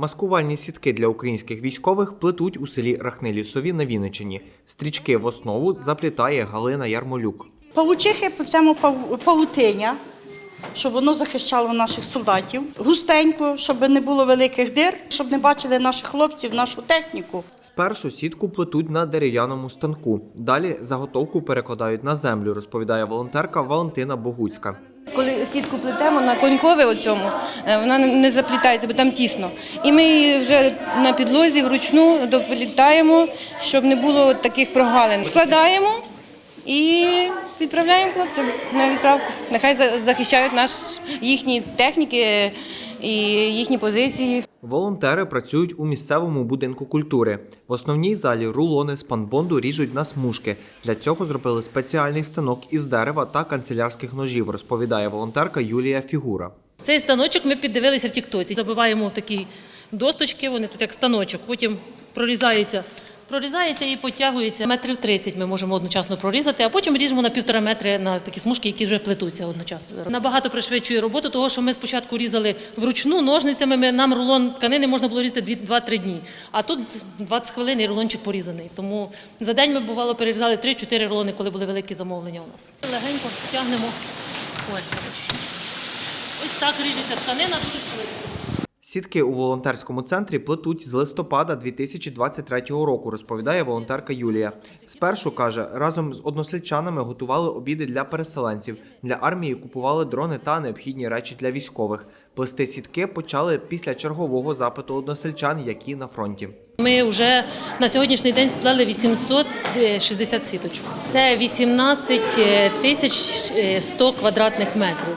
Маскувальні сітки для українських військових плетуть у селі Рахни Лісові на Вінниччині. Стрічки в основу заплітає Галина Ярмолюк. Павучихи в цьому павутиня, щоб воно захищало наших солдатів. Густенько, щоб не було великих дир, щоб не бачили наших хлопців, нашу техніку. Спершу сітку плетуть на дерев'яному станку. Далі заготовку перекладають на землю, розповідає волонтерка Валентина Богуцька. Коли сітку плетемо на конькове оцьому, е, вона не- заплітається, бо там тісно. І ми її вже на підлозі вручну доплітаємо, щоб не було таких прогалин. Складаємо і відправляємо хлопцям на відправку. Нехай захищають наш їхні техніки і їхні позиції. Волонтери працюють у місцевому будинку культури. В основній залі рулони з панбонду ріжуть на смужки. Для цього зробили спеціальний станок із дерева та канцелярських ножів, розповідає волонтерка Юлія Фігура. Цей станочок ми піддивилися в Тіктоці. Забиваємо в такі досточки, вони тут як станочок, потім прорізається. Прорізається і потягується. Метрів 30 ми можемо одночасно прорізати, а потім ріжемо на півтора метри на такі смужки, які вже плетуться одночасно. Набагато пришвидшує роботу, того що ми спочатку різали вручну ножницями. Ми, нам рулон тканини можна було різати 2-3 дні. А тут 20 хвилин і рулончик порізаний. Тому за день ми бувало перерізали 3-4 рулони, коли були великі замовлення у нас. Легенько тягнемо. Ось, так ріжеться тканина дуже швидко. Сітки у волонтерському центрі плетуть з листопада 2023 року, розповідає волонтерка Юлія. Спершу каже, разом з односельчанами готували обіди для переселенців. Для армії купували дрони та необхідні речі для військових. Плести сітки почали після чергового запиту односельчан, які на фронті. Ми вже на сьогоднішній день сплели 860 сіточок. Це 18 тисяч 100 квадратних метрів.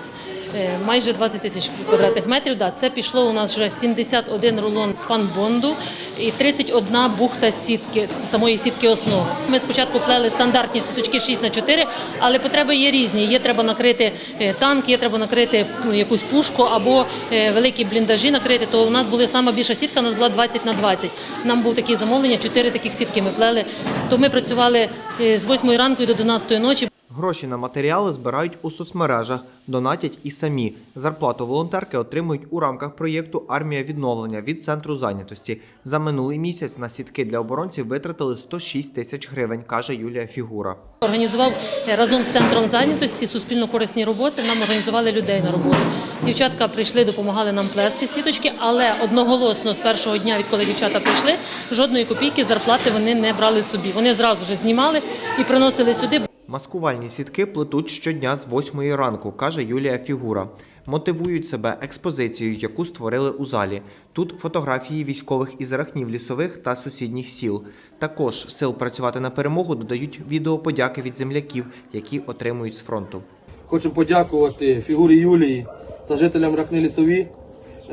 Е, Майже 20 тисяч квадратних метрів. Да, це пішло у нас вже 71 рулон спанбонду і 31 бухта сітки, самої сітки основи. Ми спочатку плели стандартні сіточки 6 на 4 але потреби є різні. Є треба накрити е, танк, є треба накрити якусь пушку або е, великі бліндажі накрити. То у нас була сама більша сітка, у нас була 20 на 20. Нам був таке замовлення, 4 таких сітки ми плели. То ми працювали з 8 ранку до 12 ночі. Гроші на матеріали збирають у соцмережах, донатять і самі. Зарплату волонтерки отримують у рамках проєкту Армія відновлення від центру зайнятості. За минулий місяць на сітки для оборонців витратили 106 тисяч гривень, каже Юлія Фігура. Організував е, разом з центром зайнятості суспільно-корисні роботи. Нам організували людей на роботу. Дівчатка прийшли, допомагали нам плести сіточки, але одноголосно з першого дня, відколи дівчата прийшли, жодної копійки зарплати вони не брали собі. Вони зразу ж знімали і приносили сюди. Маскувальні сітки плетуть щодня з 8 ранку, каже Юлія Фігура. Мотивують себе експозицією, яку створили у залі. Тут фотографії військових із рахнів лісових та сусідніх сіл. Також сил працювати на перемогу додають відео подяки від земляків, які отримують з фронту. Хочу подякувати фігурі Юлії та жителям Рахни Лісові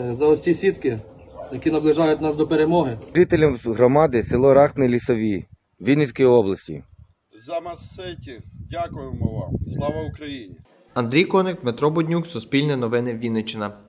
е, за ось ці сітки, які наближають нас до перемоги. Жителям громади село Рахни Лісові Вінницької області. за Массеті. Дякуємо вам. Слава Україні! Андрій Коник, Дмитро Буднюк, Суспільне новини Вінниччина.